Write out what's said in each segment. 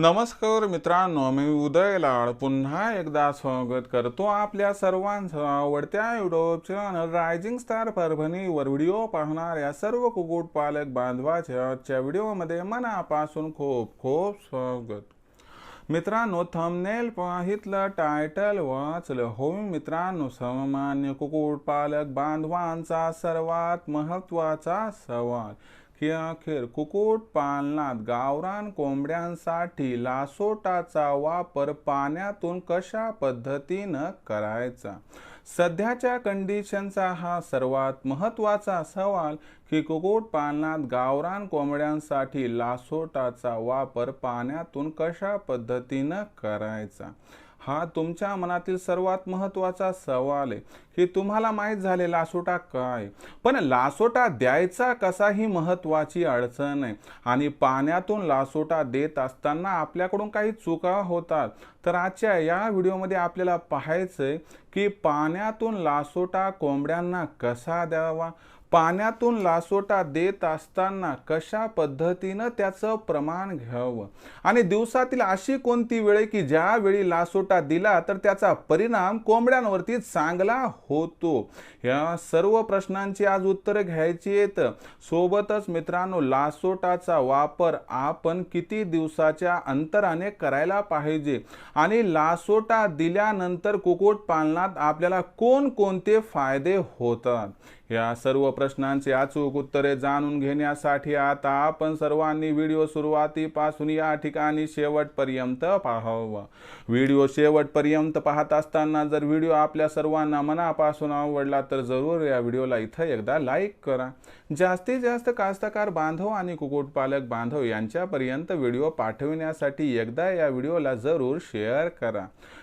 नमस्कार मित्रांनो मी उदय लाड. पुन्हा एकदा स्वागत करतो आपल्या सर्वांचं आवडत्या युट्यूब चॅनल रायझिंग स्टार परभणीवर. व्हिडिओ पाहणाऱ्या सर्व कुक्कुटपालक बांधवाच्या आजच्या व्हिडिओमध्ये मनापासून खूप खूप स्वागत. मित्रांनो थंबनेल पाहितलं टायटल वाचलं. हो मित्रांनो सामान्य कुक्कुटपालक बांधवांचा सर्वात महत्त्वाचा सवाल. अखेर कुक्कुट पालनात गावरान कोंबड्यांसाठी लासोटाचा वापर पाण्यातून कशा पद्धतीनं करायचा? सध्याच्या कंडिशनचा हा सर्वात महत्त्वाचा सवाल की कुक्कुटपालनात गावरान कोंबड्यांसाठी लासोटाचा वापर पाण्यातून कशा पद्धतीनं करायचा? हा तुमच्या मनातील सर्वात महत्त्वाचा सवाल आहे. की तुम्हाला माहीत झाले लासोटा काय? पण लासोटा द्यायचा कसा ही महत्त्वाची अडचण आहे. आणि पाण्यातून लासोटा देत असताना आपल्याकडून काही चुका होतात. तर आजच्या या व्हिडिओमध्ये आपल्याला पाहायचंय की पाण्यातून लासोटा कोंबड्यांना कसा द्यावा? पाण्यातून लासोटा देत असताना कशा पद्धतीनं त्याचं प्रमाण घ्यावं? आणि दिवसातील अशी कोणती वेळ आहे की ज्यावेळी लासोटा दिला तर त्याचा परिणाम कोंबड्यांवरती चांगला होतो? या सर्व प्रश्नांची आज उत्तरं घ्यायची आहेत. सोबतच मित्रांनो लासोटाचा वापर आपण किती दिवसाच्या अंतराने करायला पाहिजे? आणि लासोटा दिल्यानंतर कुक्कुटपालनात आपल्याला कोणकोणते फायदे होतात? या सर्व प्रश्नांची अचूक उत्तरे जाणून घेण्यासाठी आता आपण सर्वांनी व्हिडिओ सुरुवातीपासून या ठिकाणी शेवटपर्यंत पाहावं. व्हिडिओ शेवटपर्यंत पाहत असताना जर व्हिडिओ आपल्या सर्वांना मनापासून आवडला तर जरूर या व्हिडिओला इथं एकदा लाईक करा. जास्तीत जास्त कास्तकार बांधव आणि कुक्कुटपालक बांधव यांच्यापर्यंत व्हिडिओ पाठविण्यासाठी एकदा या व्हिडिओला जरूर शेअर करा.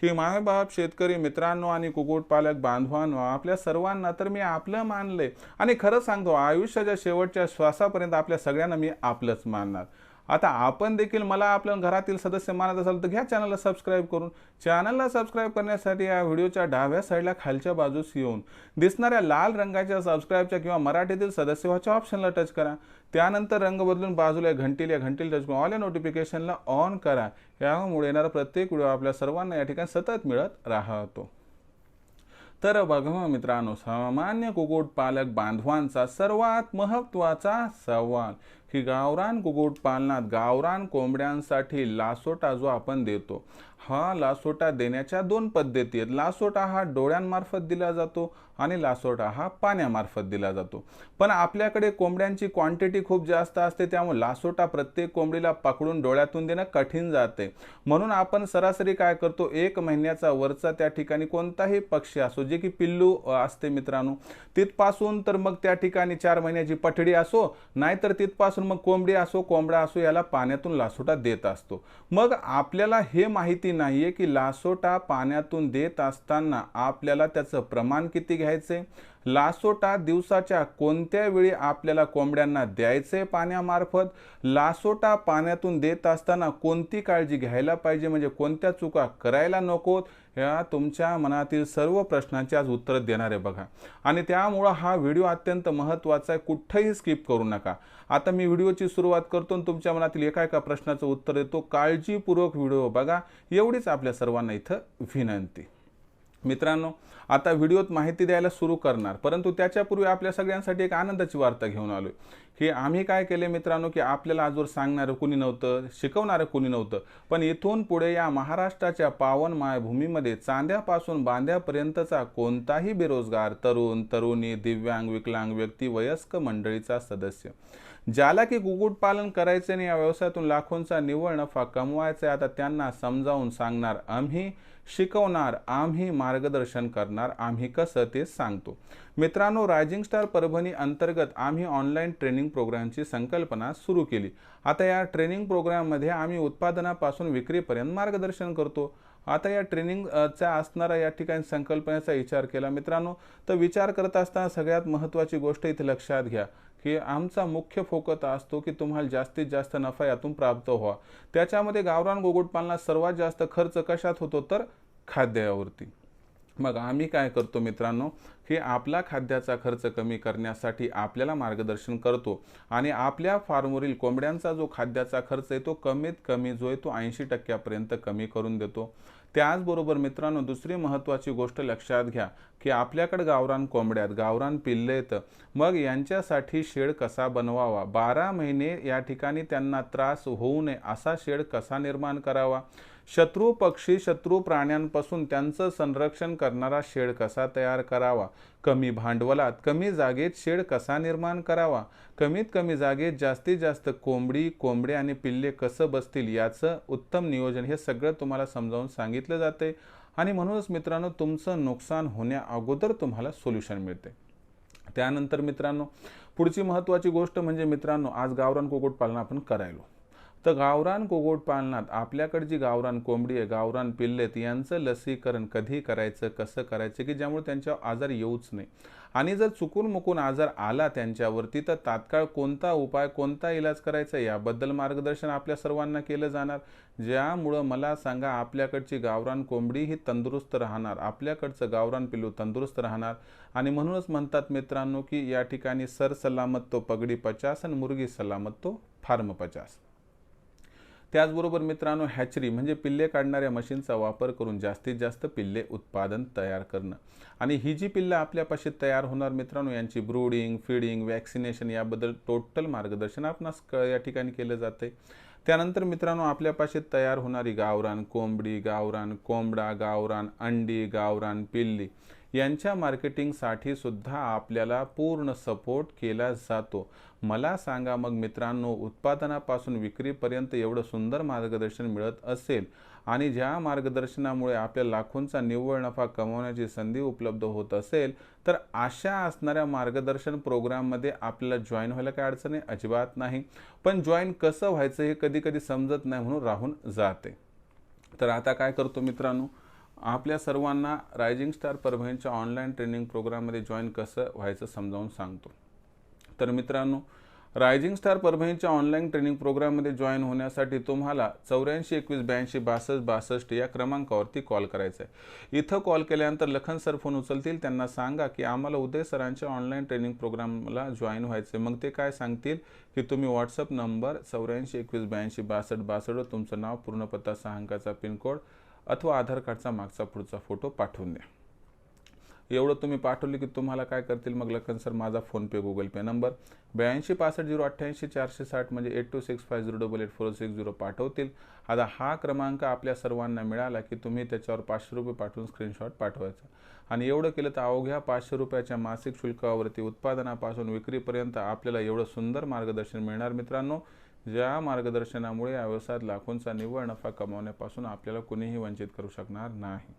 की मायबाप शेतकरी मित्रांनो आणि कुक्कुटपालक बांधवांनो आपल्या सर्वांना तर मी आपलं मानलंय. आणि खरं सांगतो आयुष्याच्या शेवटच्या श्वासापर्यंत आपल्या सगळ्यांना मी आपलंच मानणार. आता आपण देखील मला आपल्या घरातील सदस्य मानत असाल तर घ्या चॅनलला सबस्क्राईब करून. चॅनलला सबस्क्राईब करण्यासाठी या व्हिडिओच्या डाव्या साईडला खालच्या बाजूस येऊन दिसणाऱ्या लाल रंगाच्या सबस्क्राईबच्या किंवा मराठीतील सदस्य व्हायच्या ऑप्शनला टच करा. त्यानंतर रंग बदलून बाजूला घंटील्या घंटील टच करून ऑल या नोटिफिकेशनला ऑन करा. यामुळे येणारा प्रत्येक व्हिडिओ आपल्या सर्वांना या ठिकाणी सतत मिळत राहतो. तर बघा हो मित्रांनो सामान्य कुक्कुटपालक बांधवांचा सर्वात महत्त्वाचा सवाल. की गावरान कुक्कुटपालनात गावरान कोंबड्यांसाठी लासोटा जो आपण देतो. हा लासोटा देण्याच्या दोन पद्धती आहेत. लासोटा हा डोळ्यांमार्फत दिला जातो आणि लासोटा हा पाण्यामार्फत दिला जातो. पण आपल्याकडे कोंबड्यांची क्वांटिटी खूप जास्त असते त्यामुळे लासोटा प्रत्येक कोंबडीला पकडून डोळ्यातून देणं कठीण जाते. म्हणून आपण सरासरी काय करतो एक महिन्याचा वरचा त्या ठिकाणी कोणताही पक्षी असो जे की पिल्लू असते मित्रांनो तिथपासून तर मग त्या ठिकाणी चार महिन्याची पठडी असो नाहीतर तिथपासून मग कोंबडी असो कोंबडा असो याला पाण्यातून लासोटा देत असतो. मग आपल्याला हे माहिती नाहीये की लासोटा पाण्यातून देत असताना आपल्याला त्याचं प्रमाण किती घ्यायचे लासोटा दिवसाच्या कोणत्या वेळी आपल्याला कोंबड्यांना द्यायचे पाण्यामार्फत? लासोटा पाण्यातून देत असताना कोणती काळजी घ्यायला पाहिजे? म्हणजे कोणत्या चुका करायला नकोत? या तुमच्या मनातील सर्व प्रश्नांची आज उत्तर देणार आहे बघा. आणि त्यामुळं हा व्हिडिओ अत्यंत महत्त्वाचा आहे. कुठंही स्किप करू नका. आता मी व्हिडिओची सुरुवात करतो आणि तुमच्या मनातील एका एका प्रश्नाचं उत्तर देतो. काळजीपूर्वक व्हिडिओ बघा. एवढीच आपल्या सर्वांना इथं विनंती. मित्रांनो आता व्हिडिओत माहिती द्यायला सुरू करणार परंतु त्याच्यापूर्वी आपल्या सगळ्यांसाठी एक आनंदाची वार्ता घेऊन आलो की आम्ही काय केले मित्रांनो की आपल्याला आजवर सांगणारं कुणी नव्हतं शिकवणारं कुणी नव्हतं पण इथून पुढे या महाराष्ट्राच्या पावन मायभूमीमध्ये चांद्यापासून बांध्यापर्यंतचा कोणताही बेरोजगार तरुण तरुणी दिव्यांग विकलांग व्यक्ती वयस्क मंडळीचा सदस्य. ज्याला की कुक्कुटपालन करायचे आणि या व्यवसायातून लाखोंचा निव्वळ नफा कमवायचा आता त्यांना समजावून सांगणार आम्ही शिकवणार आम्ही मार्गदर्शन करणार आम्ही कसं ते सांगतो. मित्रांनो रायझिंग स्टार परभणी अंतर्गत आम्ही ऑनलाईन ट्रेनिंग प्रोग्रामची संकल्पना सुरू केली. आता या ट्रेनिंग प्रोग्राममध्ये आम्ही उत्पादनापासून विक्रीपर्यंत मार्गदर्शन करतो. आता या ट्रेनिंगचा असणारा या ठिकाणी संकल्पनेचा विचार केला. मित्रांनो तर विचार करत असताना सगळ्यात महत्त्वाची गोष्ट इथे लक्षात घ्या की आमचा मुख्य फोकस असतो की तुम्हाला जास्तीत जास्त नफा यातून प्राप्त व्हावा. त्याच्यामध्ये गावरान गोगुटपालना सर्वात जास्त खर्च कशात होतो? तर खाद्यावरती. मग आम्ही काय करतो मित्रांनो? की आपला खाद्याचा खर्च कमी करण्यासाठी आपल्याला मार्गदर्शन करतो. आणि आपल्या फार्मवरील कोंबड्यांचा जो खाद्याचा खर्च आहे तो कमीत कमी जो आहे तो ऐंशी टक्क्यापर्यंत कमी करून देतो. त्याचबरोबर मित्रांनो दुसरी महत्त्वाची गोष्ट लक्षात घ्या की आपल्याकडे गावरान कोंबड्यात गावरान पिल्ले आहेत. मग यांच्यासाठी शेड कसा बनवावा? बारा महिने या ठिकाणी त्यांना त्रास होऊ नये असा शेड कसा निर्माण करावा? शत्रू पक्षी शत्रू प्राण्यांपासून त्यांचं संरक्षण करणारा शेड कसा तयार करावा? कमी भांडवलात कमी जागेत शेड कसा निर्माण करावा? कमीत कमी जागेत जास्तीत जास्त कोंबडी कोंबडे आणि पिल्ले कसं बसतील याचं उत्तम नियोजन हे सगळं तुम्हाला समजावून सांगितलं जाते आणि म्हणूनच मित्रांनो तुमचं नुकसान होण्या अगोदर तुम्हाला सोल्युशन मिळते. त्यानंतर मित्रांनो पुढची महत्त्वाची गोष्ट म्हणजे मित्रांनो आज गावरान कुक्कुटपालन आपण करायलो. तर गावरान कुक्कुटपालनात आपल्याकडे जी गावरान कोंबडी आहे गावरान पिल्लेत यांचं लसीकरण कधी करायचं कसं करायचं की ज्यामुळे त्यांच्यावर आजार येऊच नाही. आणि जर चुकून मुकून आजार आला त्यांच्यावरती तर तात्काळ कोणता उपाय कोणता इलाज करायचा याबद्दल मार्गदर्शन आपल्या सर्वांना केलं जाणार. ज्यामुळं मला सांगा आपल्याकडची गावरान कोंबडी ही तंदुरुस्त राहणार आपल्याकडचं गावरान पिल्लू तंदुरुस्त राहणार. आणि म्हणूनच म्हणतात मित्रांनो की या ठिकाणी सर सलामत तो पगडी पचास आणि मुर्गी सलामत तो फार्म पचास. त्याचबरोबर मित्रांनो हॅचरी म्हणजे पिल्ले काढणाऱ्या मशीनचा वापर करून जास्तीत जास्त पिल्ले उत्पादन तयार करणं. आणि ही जी पिल्लं आपल्यापाशी तयार होणार मित्रांनो यांची ब्रूडिंग फीडिंग वॅक्सिनेशन याबद्दल टोटल मार्गदर्शन आपणास या ठिकाणी केलं जाते त्यानंतर मित्रांनो आपल्यापाशी तयार होणारी गावरान कोंबडी गावरान कोंबडा गावरान अंडी गावरान पिल्ली यांच्या मार्केटिंगसाठी सुद्धा आपल्याला पूर्ण सपोर्ट केला जातो. मला सांगा मग मित्रांनो उत्पादनापासून विक्रीपर्यंत एवढं सुंदर मार्गदर्शन मिळत असेल आणि ज्या मार्गदर्शनामुळे आपल्या लाखोंचा निव्वळ नफा कमवण्याची संधी उपलब्ध होत असेल तर अशा असणाऱ्या मार्गदर्शन प्रोग्राममध्ये आपल्याला जॉईन व्हायला काय अडचण आहे? अजिबात नाही. पण जॉईन कसं व्हायचं हे कधी कधी समजत नाही म्हणून राहून जाते. तर आता काय करतो मित्रांनो? आपल्या सर्वांना रायझिंग स्टार परभणीच्या ऑनलाईन ट्रेनिंग प्रोग्राममध्ये जॉईन कसं व्हायचं समजावून सांगतो. तर मित्रांनो रायझिंग स्टार परभणीच्या ऑनलाईन ट्रेनिंग प्रोग्राममध्ये जॉईन होण्यासाठी तुम्हाला चौऱ्याऐंशी एकवीस ब्याऐंशी बासष्ट बासष्ट या क्रमांकावरती कॉल करायचा आहे इथं कॉल केल्यानंतर लखन सर फोन उचलतील त्यांना सांगा की आम्हाला उदय सरांच्या ऑनलाईन ट्रेनिंग प्रोग्रामला जॉईन व्हायचं मग ते काय सांगतील? की तुम्ही व्हॉट्सअप नंबर चौऱ्याऐंशी एकवीस ब्याऐंशी बासष्ट बासष्ट तुमचं नाव पूर्ण पत्ता सहा अंकाचा पिनकोड अथवा आधार कार्डचा मागचा पुढचा फोटो पाठवून द्या. एवढं तुम्ही पाठवले की तुम्हाला काय करतील? मग लखन सर माझा फोनपे गुगल पे नंबर ब्याऐंशी पासष्ट झिरो अठ्ठ्याऐंशी चारशे साठ म्हणजे eight two six five zero double eight four six zero पाठवतील. आता हा क्रमांक आपल्या सर्वांना मिळाला की तुम्ही त्याच्यावर पाचशे रुपये पाठवून स्क्रीनशॉट पाठवायचा. आणि एवढं केलं तर अवघ्या पाचशे रुपयाच्या मासिक शुल्कावरती उत्पादनापासून विक्रीपर्यंत आपल्याला एवढं सुंदर मार्गदर्शन मिळणार मित्रांनो. ज्या मार्गदर्शनामुळे या व्यवसायात लाखोंचा निव्वळ नफा कमावण्यापासून आपल्याला कुणीही वंचित करू शकणार नाही.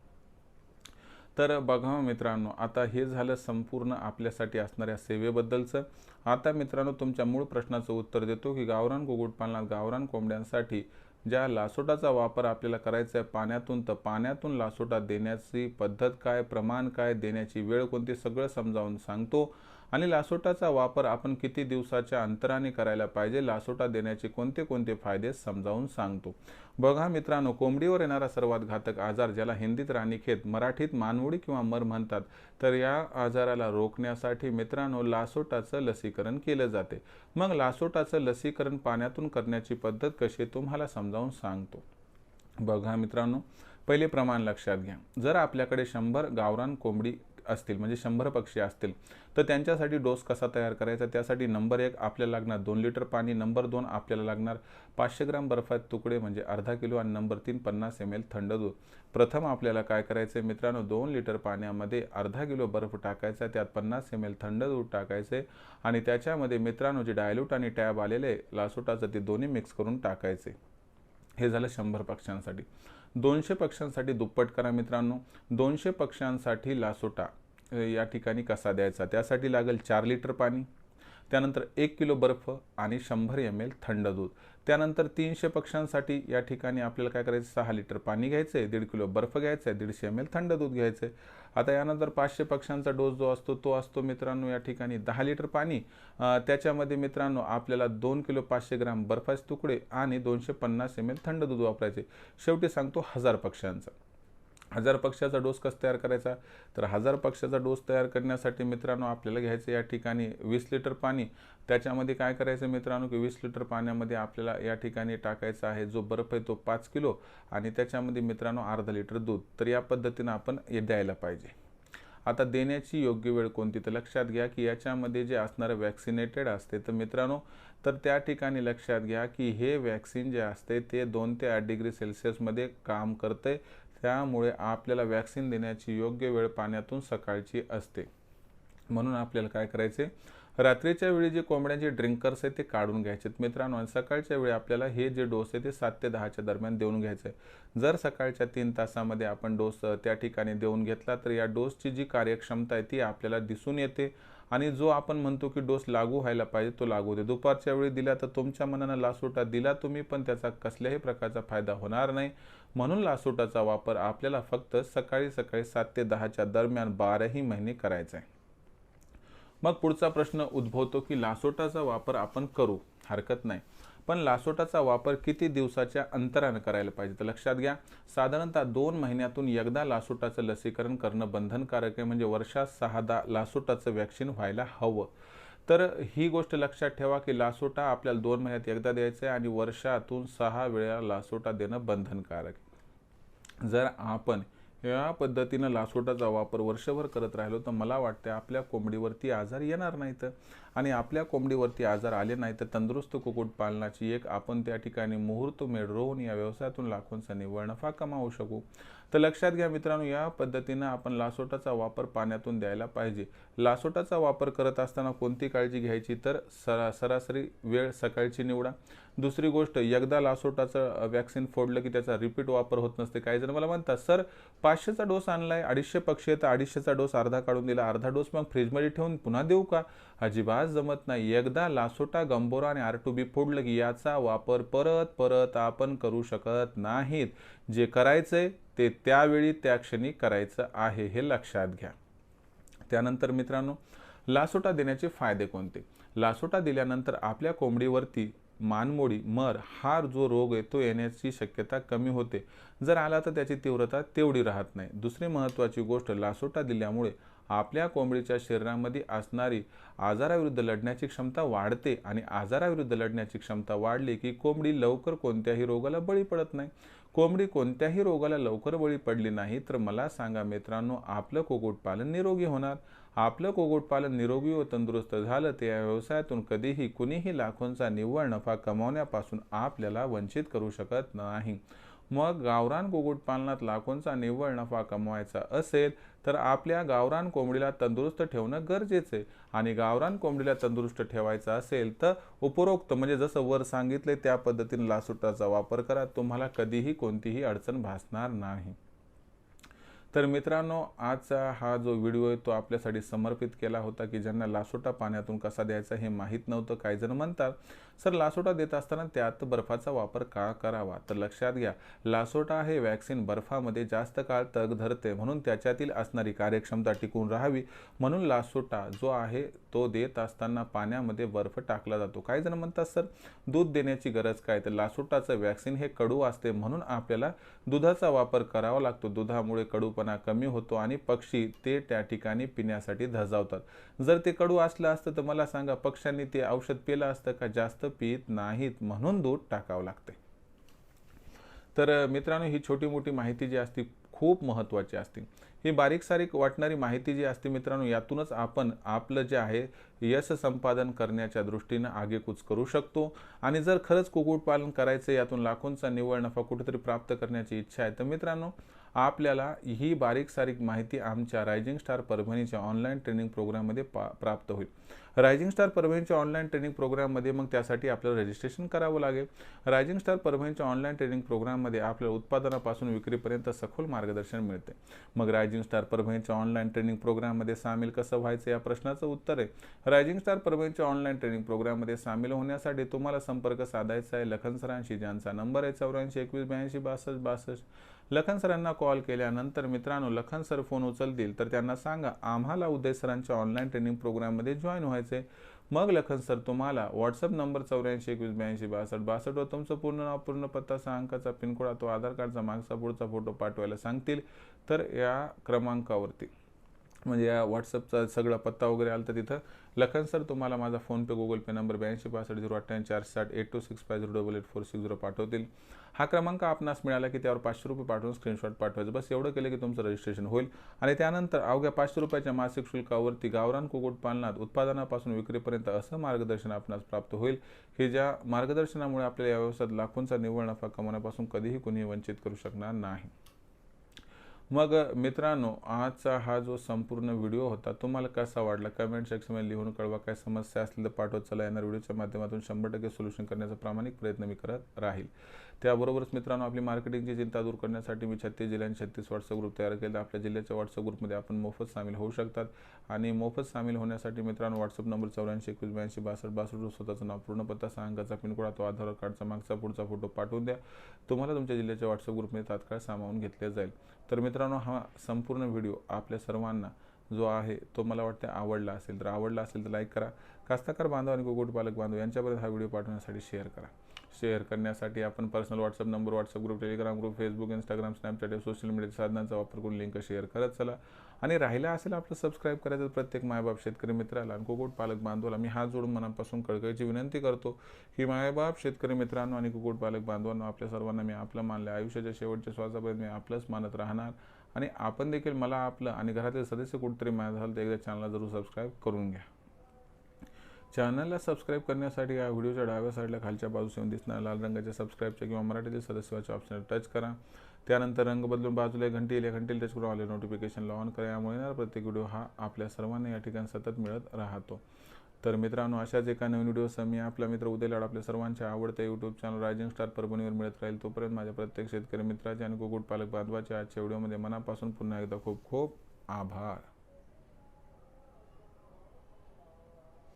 तर बघा मित्रांनो आता हे झालं संपूर्ण आपल्यासाठी असणाऱ्या सेवेबद्दलचं. आता मित्रांनो तुमच्या मूळ प्रश्नाचं उत्तर देतो की गावरान कुक्कुटपालनात गावरान कोंबड्यांसाठी ज्या लासोटाचा वापर आपल्याला करायचा आहे पाण्यातून तर पाण्यातून लासोटा देण्याची पद्धत काय प्रमाण काय देण्याची वेळ कोणती सगळं समजावून सांगतो. आणि लासोटाचा वापर आपण किती दिवसाच्या अंतराने करायला पाहिजे लासोटा देण्याचे कोणते कोणते फायदे समजावून सांगतो. बघा मित्रांनो कोंबडीवर येणारा सर्वात घातक आजार ज्याला हिंदीत राणीखेत मराठीत मानवडी किंवा मर म्हणतात तर या आजाराला रोखण्यासाठी मित्रांनो लासोटाचं लसीकरण केलं जाते. मग लासोटाचं लसीकरण पाण्यातून करण्याची पद्धत कशी तुम्हाला समजावून सांगतो. बघा मित्रांनो पहिले प्रमाण लक्षात घ्या. जर आपल्याकडे शंभर गावरान कोंबडी असतील म्हणजे शंभर पक्षी असतील तर त्यांच्यासाठी डोस कसा तयार करायचा? त्यासाठी नंबर एक आपल्याला लागणार दोन लिटर पाणी. नंबर दोन आपल्याला लागणार पाचशे ग्राम बर्फात तुकडे म्हणजे अर्धा किलो. आणि नंबर तीन पन्नास एम एल थंड दूध. प्रथम आपल्याला काय करायचं आहे मित्रांनो? दोन लिटर पाण्यामध्ये अर्धा किलो बर्फ टाकायचा त्यात पन्नास एम एल थंड दूध टाकायचे. आणि त्याच्यामध्ये मित्रांनो जे डायल्यूट आणि टॅब आलेले लासोटाचं ते दोन्ही मिक्स करून टाकायचे. हे झालं शंभर पक्ष्यांसाठी. दोनशे पक्ष्यांसाठी दुप्पट करा मित्रांनो. दोनशे पक्ष्यांसाठी लासोटा या ठिकाणी कसा द्यायचा? त्यासाठी लागेल चार लिटर पाणी. त्यानंतर एक किलो बर्फ आणि शंभर एम एल थंड दूध. त्यानंतर तीनशे पक्ष्यांसाठी या ठिकाणी आपल्याला काय करायचं? सहा लिटर पाणी घ्यायचं आहे दीड किलो बर्फ घ्यायचं आहे दीडशे एम एल थंड दूध घ्यायचं आहे आता यानंतर पाचशे पक्ष्यांचा डोस जो असतो तो असतो मित्रांनो या ठिकाणी दहा लिटर पाणी. त्याच्यामध्ये मित्रांनो आपल्याला दोन किलो पाचशे ग्राम बर्फाचे तुकडे आणि दोनशे पन्नास एम एल थंड दूध वापरायचे शेवटी सांगतो हजार पक्ष्यांचा. हजार पक्षाचा डोस कसा तयार करायचा? तर हजार पक्षाचा डोस तयार करण्यासाठी मित्रांनो आपल्याला घ्यायचं या ठिकाणी वीस लिटर पाणी. त्याच्यामध्ये काय करायचं मित्रांनो की वीस लिटर पाण्यामध्ये आपल्याला या ठिकाणी टाकायचा आहे जो बर्फ आहे तो पाच किलो आणि त्याच्यामध्ये मित्रांनो अर्धा लिटर दूध. तर या पद्धतीनं आपण द्यायला पाहिजे. आता देण्याची योग्य वेळ कोणती? तर लक्षात घ्या की याच्यामध्ये जे असणारं वॅक्सिनेटेड असते तर मित्रांनो तर त्या ठिकाणी लक्षात घ्या की हे वॅक्सिन जे असते ते दोन ते आठ डिग्री सेल्सिअसमध्ये काम करते त्यामुळे आपल्याला वॅक्सिन देण्याची योग्य वेळ पाण्यातून सकाळची असते. म्हणून आपल्याला काय करायचे? रात्रीच्या वेळी जे कोंबड्यांचे ड्रिंकर्स आहे ते काढून घ्यायचे. मित्रांनो आणि सकाळच्या वेळी आपल्याला हे जे डोस आहे ते सात ते दहाच्या दरम्यान देऊन घ्यायचं. आहे जर सकाळच्या तीन तासामध्ये आपण डोस त्या ठिकाणी देऊन घेतला तर या डोसची जी कार्यक्षमता आहे ती आपल्याला दिसून येते. आणि जो आपण म्हणतो की डोस लागू व्हायला पाहिजे तो लागू होते. दुपारच्या वेळी दिला तर तुमच्या मनानं लासोटा दिला तुम्ही पण त्याचा कसल्याही प्रकारचा फायदा होणार नाही. म्हणून लासोटाचा वापर आपल्याला फक्त सकाळी सकाळी सात ते दहाच्या दरम्यान बाराही महिने करायचा आहे. मग पुढचा प्रश्न उद्भवतो की लासोटाचा वापर आपण करू? हरकत नाही. पण लासोटाचा वापर किती दिवसाच्या अंतरानं करायला पाहिजे? तर लक्षात घ्या साधारणतः दोन महिन्यातून एकदा लासोटाचं लसीकरण करणं बंधनकारक आहे. म्हणजे वर्षात सहादा लासोटाचं वॅक्सिन व्हायला हवं. तर ही गोष्ट लक्षात ठेवा की लासोटा आपल्याला दोन महिन्यात एकदा द्यायचं आहे आणि वर्षातून सहा वेळा लासोटा देणं बंधनकारक जर आपण या पद्धतीनं लासोटाचा वापर वर्षभर करत राहिलो तर मला वाटते आपल्या कोंबडीवरती आजार येणार नाहीत. आणि आपल्या कोंबडीवरती आजार आले नाही तर तंदुरुस्त कुक्कुटपालनाची एक आपण त्या ठिकाणी मुहूर्त मेळ रोवून या व्यवसायातून लाखोंचा निव्वळ नफा कमावू शकू. तर लक्षात घ्या मित्रांनो या पद्धतीनं आपण लासोटाचा वापर पाण्यातून द्यायला पाहिजे. लासोटाचा वापर करत असताना कोणती काळजी घ्यायची? तर सरा सरासरी वेळ सकाळची निवडा. दुसरी गोष्ट एकदा लासोटाचं वॅक्सिन फोडलं की त्याचा रिपीट वापर होत नसते. काही जण मला म्हणतात सर पाचशेचा डोस आणलाय अडीचशे पक्षी तर अडीचशेचा डोस अर्धा काढून दिला अर्धा डोस मग फ्रीजमध्ये ठेवून पुन्हा देऊ का? अजिबात जमत नाही. एकदा लासोटा गंबोरा आणि आर टू बी फोडलं की याचा वापर परत परत आपण करू शकत नाहीत. जे करायचंय ते त्यावेळी त्या क्षणी करायचं आहे हे लक्षात घ्या. त्यानंतर मित्रांनो लासोटा देण्याचे फायदे कोणते? लासोटा दिल्यानंतर आपल्या कोंबडीवरती मानमोडी मर हा जो रोग आहे तो येण्याची शक्यता कमी होते. जर आला तर त्याची तीव्रता तेवढी राहत नाही. दुसरी महत्त्वाची गोष्ट लासोटा दिल्यामुळे आपल्या कोंबडीच्या शरीरामध्ये असणारी आजाराविरुद्ध लढण्याची क्षमता वाढते आणि आजाराविरुद्ध लढण्याची क्षमता वाढली की कोंबडी लवकर कोणत्याही रोगाला बळी पडत नाही. कोंबडी कोणत्याही रोगाला लवकर बळी पडली नाही तर मला सांगा मित्रांनो आपलं कुक्कुटपालन निरोगी होणार? आपलं कुक्कुटपालन निरोगी व तंदुरुस्त झालं ते या व्यवसायातून कधीही कुणीही लाखोंचा निव्वळ नफा कमावण्यापासून आपल्याला वंचित करू शकत नाही. मग गावरान कुक्कुटपालनात लाखोंचा निव्वळ नफा कमवायचा असेल तर आपल्या गावरान कोंबडीला तंदुरुस्त ठेवणं गरजेचं आहे. आणि गावरान कोंबडीला तंदुरुस्त ठेवायचं असेल तर उपरोक्त म्हणजे जसं वर सांगितले त्या पद्धतीने लासुटाचा वापर करा. तुम्हाला कधीही कोणतीही अडचण भासणार नाही. तर मित्रांनो आजचा हा जो व्हिडिओ आहे तो आपल्यासाठी समर्पित केला होता की ज्यांना लासोटा पाण्यातून कसा द्यायचा हे माहीत नव्हतं काही जण म्हणतात सर लासोटा देत असताना त्यात बर्फाचा वापर का करावा? तर लक्षात घ्या लासोटा हे वॅक्सिन बर्फामध्ये जास्त काळ तग धरते म्हणून त्याच्यातील असणारी कार्यक्षमता टिकून राहावी. म्हणून लासोटा जो आहे तो देत असताना पाण्यामध्ये बर्फ टाकला जातो. काही जण म्हणतात सर दूध देण्याची गरज काय? तर लासोटाचं वॅक्सिन हे कडू असते म्हणून आपल्याला दुधाचा वापर करावा लागतो. दुधामुळे कडूपणा कमी होतो आणि पक्षी ते त्या ठिकाणी पिण्यासाठी धजावतात. जर ते कडू असलं असतं तर मला सांगा पक्ष्यांनी ते औषध पिलं असतं का? जास्त पित नाहीत म्हणून दूध टाकावं लागते. तर मित्रांनो ही छोटी मोठी माहिती जी असते खूप महत्त्वाची असते. ही बारीक सारीक वाटणारी माहिती जी असते मित्रांनो यातूनच आपण आपलं जे आहे यश संपादन करण्याच्या दृष्टीनं आगेकूच करू शकतो. आणि जर खरंच कुक्कुटपालन करायचं यातून लाखोंचा निव्वळ नफा कुठेतरी प्राप्त करण्याची इच्छा आहे तर मित्रांनो आपल्याला ही बारीक सारीक माहिती आमच्या रायझिंग स्टार परभणीच्या ऑनलाईन ट्रेनिंग प्रोग्राममध्ये पा प्राप्त होईल. रायझिंग स्टार परभणीच्या ऑनलाईन ट्रेनिंग प्रोग्राममध्ये मग त्यासाठी आपल्याला रजिस्ट्रेशन करावं लागेल. रायझिंग स्टार परभणीच्या ऑनलाईन ट्रेनिंग प्रोग्राममध्ये आपल्याला उत्पादनापासून विक्रीपर्यंत सखोल मार्गदर्शन मिळते. मग रायझिंग स्टार परभणीच्या ऑनलाईन ट्रेनिंग प्रोग्राममध्ये सामील कसं व्हायचं या प्रश्नाचं उत्तर आहे. रायझिंग स्टार परभणीच्या ऑनलाईन ट्रेनिंग प्रोग्राममध्ये सामील होण्यासाठी तुम्हाला संपर्क साधायचा आहे. लखन सरांशी ज्यांचा नंबर आहे चौऱ्याऐंशी एकवीस ब्याऐंशी बासष्ट बासष्ट. लखन सरांना कॉल केल्यानंतर मित्रांनो लखन सर फोन उचलतील तर त्यांना सांगा आम्हाला उदय सरांच्या ऑनलाईन ट्रेनिंग प्रोग्राममध्ये जॉईन व्हायचे मग लखन सर तुम्हाला व्हॉट्सअप नंबर चौऱ्याऐंशी एकवीस ब्याऐंशी बासष्ट बासष्टवर तुमचं पूर्ण नाव पूर्ण पत्ता सहा अंकाचा पिनकोड तो आधार कार्डचा मागचा पुढचा फोटो पाठवायला सांगतील. तर या क्रमांकावरती. म्हणजे या व्हॉट्सअपचा सगळा पत्ता वगैरे आला तर तिथं. लखन सर तुम्हाला माझा फोनपे गुगल पे नंबर ब्याऐंशी पासष्ट झिरो अठ्ठ्याऐंशी चारशे साठ eight two six five zero double eight four six zero पाठवतील. हा क्रमांक आपणास मिळाला की त्यावर पाचशे रुपये पाठवून स्क्रीनशॉट पाठवायचं. बस एवढं केलं की तुमचं रजिस्ट्रेशन होईल. आणि त्यानंतर अवघ्या पाचशे रुपयाच्या मासिक शुल्कावरती गावरान कुक्कुटपालनात उत्पादनापासून विक्रीपर्यंत असं मार्गदर्शन आपणास प्राप्त होईल. की ज्या मार्गदर्शनामुळे आपल्या या व्यवसायात लाखोंचा निव्वळ नफा कमवण्यापासून कधीही कुणीही वंचित करू शकणार नाही. मग मित्रांनो आजचा हा जो संपूर्ण व्हिडिओ होता तुम्हाला कसा वाटला? कमेंट सेक्शनमध्ये लिहून कळवा. काय समस्या असतील तर पाठवत चला. येणार व्हिडिओच्या माध्यमातून शंभर टक्के सोल्युशन करण्याचा प्रामाणिक प्रयत्न मी करत राहील. त्याबरोबरच मित्रांनो आपली मार्केटिंगची चिंता दूर करण्यासाठी मी छत्तीस जिल्ह्यांनी छत्तीस व्हॉट्सअप ग्रुप तयार केला आपल्या जिल्ह्याच्या व्हॉट्सअप ग्रुपमध्ये आपण मोफत सामील होऊ शकतात. आणि मोफत सामील होण्यासाठी मित्रांनो व्हॉट्सअप नंबर चौऱ्याऐंशी एकवीस ब्याऐंशी बासष्ट बासष्ट स्वतःचं नाव पूर्ण पत्ता सहा अंकाचा पिनकोड तो आधार कार्डचा मागचा पुढचा फोटो पाठवून द्या. तुम्हाला तुमच्या जिल्ह्याच्या व्हॉट्सअप ग्रुपमध्ये तात्काळ सामावून घेतले जाईल. तर मित्रांनो हा संपूर्ण व्हिडिओ आपल्या सर्वांना जो आहे तो मला वाटतं आवडला असेल तर आवडला असेल तर लाईक करा. कास्ताकार बांधव आणि कुक्कुटपालक बांधव यांच्यापर्यंत हा व्हिडिओ पाठवण्यासाठी शेअर करा. शेअर करण्यासाठी आपण personal WhatsApp number WhatsApp group Telegram group Facebook Instagram Snapchat या सोशल मीडियाच्या साधनांचा वापर करून लिंक शेअर करत चला. आणि राहिला असेल आपलं सबस्क्राईब करायचं प्रत्येक मायबाप शेतकरी मित्राला. आणि कुक्कुटपालक बांधवाला मी हात जोडून मनापासून कळकळीची विनंती करतो की मायबाप शेतकरी मित्रांनो आणि कुक्कुटपालक बांधवांना आपल्या सर्वांना मी आपलं मानलं आयुष्याच्या शेवटच्या श्वासापर्यंत मी आपलंच मानत राहणार. आणि आपण देखील मला आपलं आणि घरातील सदस्य कुठेतरी माहीत झालं तर एकदा चॅनलला जरूर सबस्क्राईब करून घ्या. चॅनलला सबस्क्राईब करण्यासाठी या व्हिडिओच्या डाव्या साईडला खालच्या बाजूस येऊन दिसणाऱ्या लाल रंगाच्या सबस्क्राईबच्या किंवा मराठीतील सदस्याच्या ऑप्शनवर टच करा. त्यानंतर रंग बदलून बाजूला घंटी येईल घंटी टच करून आले नोटिफिकेशनला ऑन करा. यामुळे येणारा प्रत्येक व्हिडिओ हा आपल्या सर्वांना या ठिकाणी सतत मिळत राहतो. तर मित्रांनो अशाच एका नवीन व्हिडिओसह मी आपला मित्र उदय लाड आपल्या सर्वांच्या आवडत्या यूट्यूब चॅनल रायझिंग स्टार परभणीवर मिळत राहील. तोपर्यंत माझ्या प्रत्येक शेतकरी मित्राचे आणि कुक्कुटपालक बांधवाच्या आजच्या व्हिडिओमध्ये मनापासून पुन्हा एकदा खूप खूप आभार.